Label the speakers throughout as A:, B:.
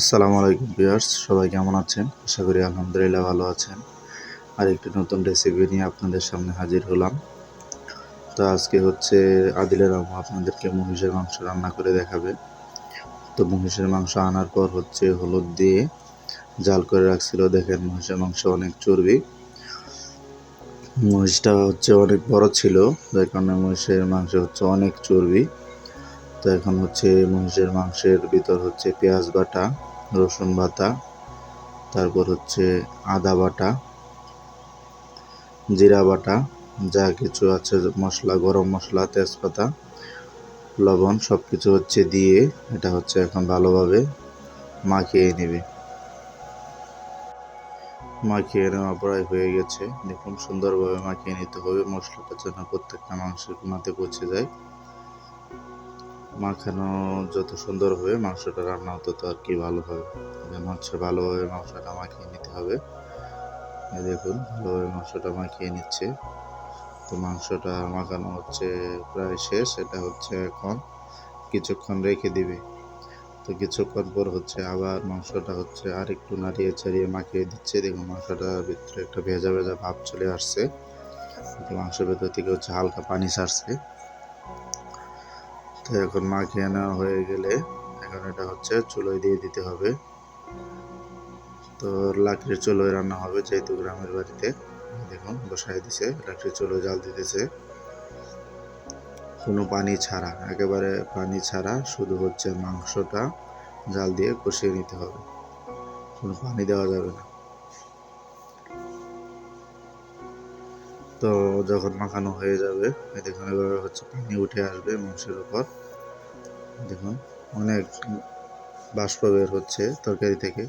A: আসসালামু আলাইকুম ভিউয়ার্স, সবাই কেমন আছেন? আশা করি আলহামদুলিল্লাহ ভালো আছেন। আর একটি নতুন রেসিপি নিয়ে আপনাদের সামনে হাজির হলাম। তো আজকে হচ্ছে আদিলের আম্মু আপনাদেরকে মহিষের মাংস রান্না করে দেখাবে। তো মহিষের মাংস আনার পর হচ্ছে হলুদ দিয়ে জাল করে রাখছিল। দেখেন মহিষের মাংস অনেক চর্বি। মহিষটা হচ্ছে অনেক বড় ছিল, যার কারণে মহিষের মাংস হচ্ছে অনেক চর্বি। তো এখন হচ্ছে মহিষের মাংসের ভিতর হচ্ছে পেঁয়াজ বাটা, রসুন বাটা, তারপর হচ্ছে আদা বাটা, জিরা বাটা, যা কিছু আছে মশলা, গরম মশলা, তেজপাতা, লবণ সব কিছু হচ্ছে দিয়ে এটা হচ্ছে এখন ভালোভাবে মাখিয়ে নেবে। মাখিয়ে নেওয়া প্রায় হয়ে গেছে। দেখুন, সুন্দরভাবে মাখিয়ে নিতে হবে। মশলাটা যেন প্রত্যেকটা মাংসের মাতে পৌঁছে যায়। মাখানো যত সুন্দর হবে, মাংসটা রান্না তত আর কি ভালো হবে। হচ্ছে ভালোভাবে মাংসটা মাখিয়ে নিতে হবে। দেখুন, ভালোভাবে মাংসটা মাখিয়ে নিচ্ছে। তো মাংসটা মাখানো হচ্ছে প্রায় শেষ, এটা হচ্ছে এখন কিছুক্ষণ রেখে দিবে। তো কিছুক্ষণ পর হচ্ছে আবার মাংসটা হচ্ছে আর একটু নাড়িয়ে চাড়িয়ে মাখিয়ে দিচ্ছে। দেখুন মাংসটার ভিতরে একটা ভেজা ভেজা ভাব চলে আসছে। মাংসের ভেতর থেকে হচ্ছে হালকা পানি ছাড়ছে। তো এখন মাখিয়ে নেওয়া হয়ে গেলে এখন এটা হচ্ছে চুলোয় দিয়ে দিতে হবে। তো লাকড়ির চুলোয় রান্না হবে যেহেতু গ্রামের বাড়িতে। দেখুন বসাই দিছে, লাকড়ির চুলো জাল দিতেছে। কোনো পানি ছাড়া, একেবারে পানি ছাড়া শুধু হচ্ছে মাংসটা জাল দিয়ে কষিয়ে নিতে হবে। কোনো পানি দেওয়া যাবে না। তো যখন মাখানো হয়ে যাবে দেখুন, এভাবে হচ্ছে পানি উঠে আসবে মাংসের উপর। দেখুন, অনেক বাষ্প বের হচ্ছে তরকারি থেকে।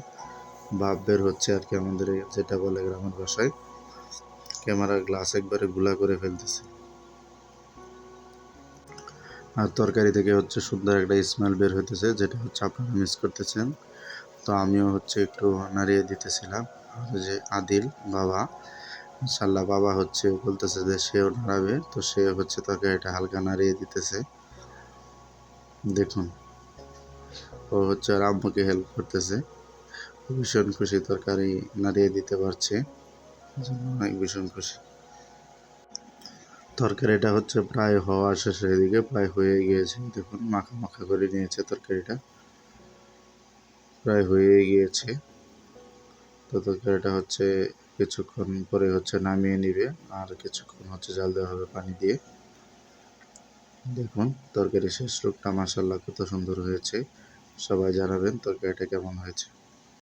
A: ভাপ বের হচ্ছে আর কি আমাদের যেটা বলে গ্রামের ভাষায়। ক্যামেরার গ্লাস একবারে গুলা করে ফেলতেছে। আর তরকারি থেকে হচ্ছে সুন্দর একটা স্মেল বের হইতেছে, যেটা হচ্ছে আপনারা মিস করতেছেন। তো আমিও হচ্ছে একটু নাড়িয়ে দিতেছিলাম। যে আদিল বাবা ইনশাল্লাহ বাবা হচ্ছে বলতেছে যে সেও নাড়াবে, তো সে হচ্ছে তাকে তরকারিটা হালকা নাড়িয়ে দিতেছে। দেখুন, ও হচ্ছে আর আম্মুকে হেল্প করতেছে। ভীষণ খুশি, তরকারি নাড়িয়ে দিতে পারছে। অনেক ভীষণ খুশি। তরকারিটা হচ্ছে প্রায় হওয়া শেষের দিকে, প্রায় হয়ে গিয়েছে। দেখুন, মাখা মাখা করে নিয়েছে তরকারিটা। প্রায় হয়ে গিয়েছে। তো তরকারিটা হচ্ছে কিছুক্ষণ পরে হচ্ছে নামিয়ে নিবে আর কিছুক্ষণ হচ্ছে জাল দেওয়া হবে পানি দিয়ে। দেখুন তরকারি শেষ রূপটা মাসাল্লাহ কত সুন্দর হয়েছে। সবাই জানাবেন তরকারিটা কেমন হয়েছে।